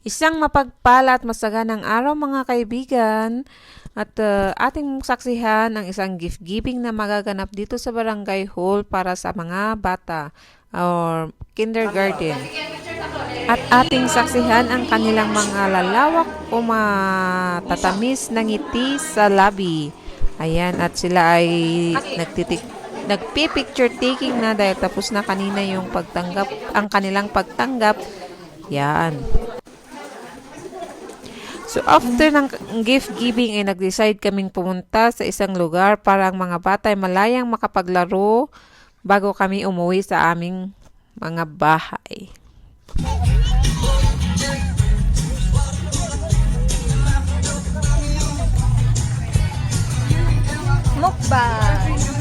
Isang mapagpala at masaganang araw mga kaibigan at uh, ating saksihan ang isang gift giving na magaganap dito sa barangay hall para sa mga bata or kindergarten. At ating saksihan ang kanilang mga lalawak o matatamis na ngiti sa labi. Ayan, at sila ay nagtitik nagpi-picture taking na dahil tapos na kanina yung pagtanggap, ang kanilang pagtanggap. Yan. So after ng gift giving ay nag-decide kaming pumunta sa isang lugar para ang mga bata ay malayang makapaglaro bago kami umuwi sa aming mga bahay. Mukbang.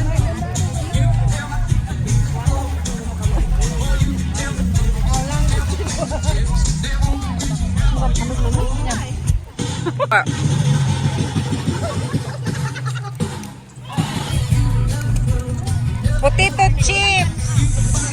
Potato chips.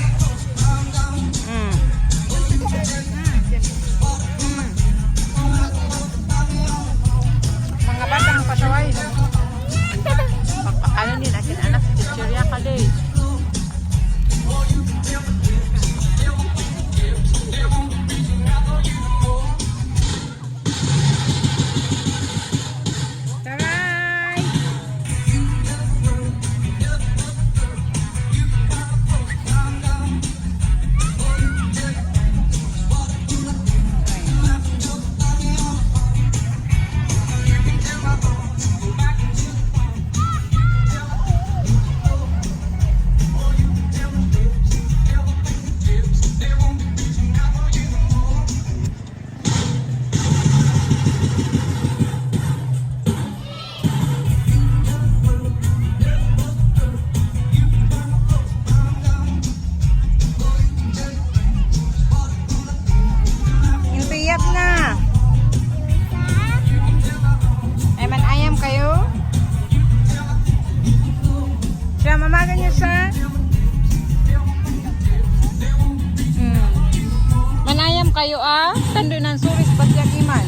tayo ah. Tando ng suri sa yakiman.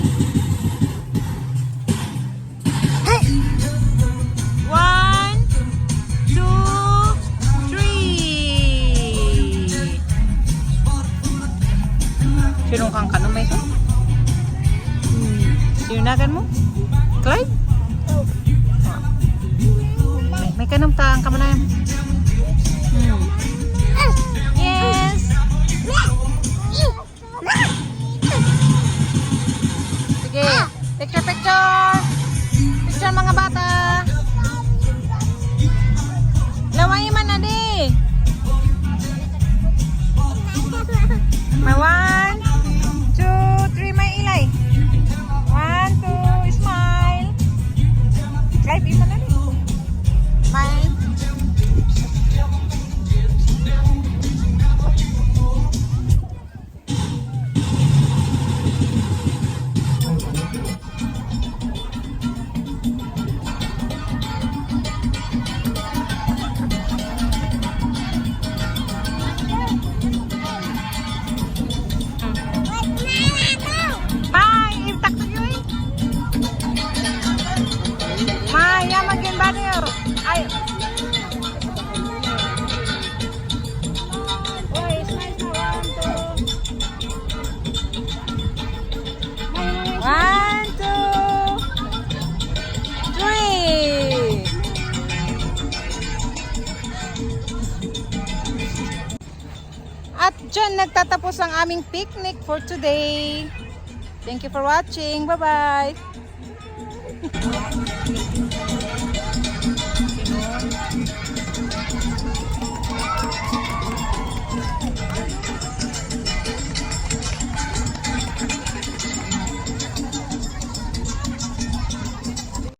One. Sinungkang ka naman ito? Hmm. Sinunagan mo? Clyde? Oh. Kan, May. Sige, picture, picture! Picture mga bata! At dyan nagtatapos ang aming picnic for today. Thank you for watching. Bye-bye.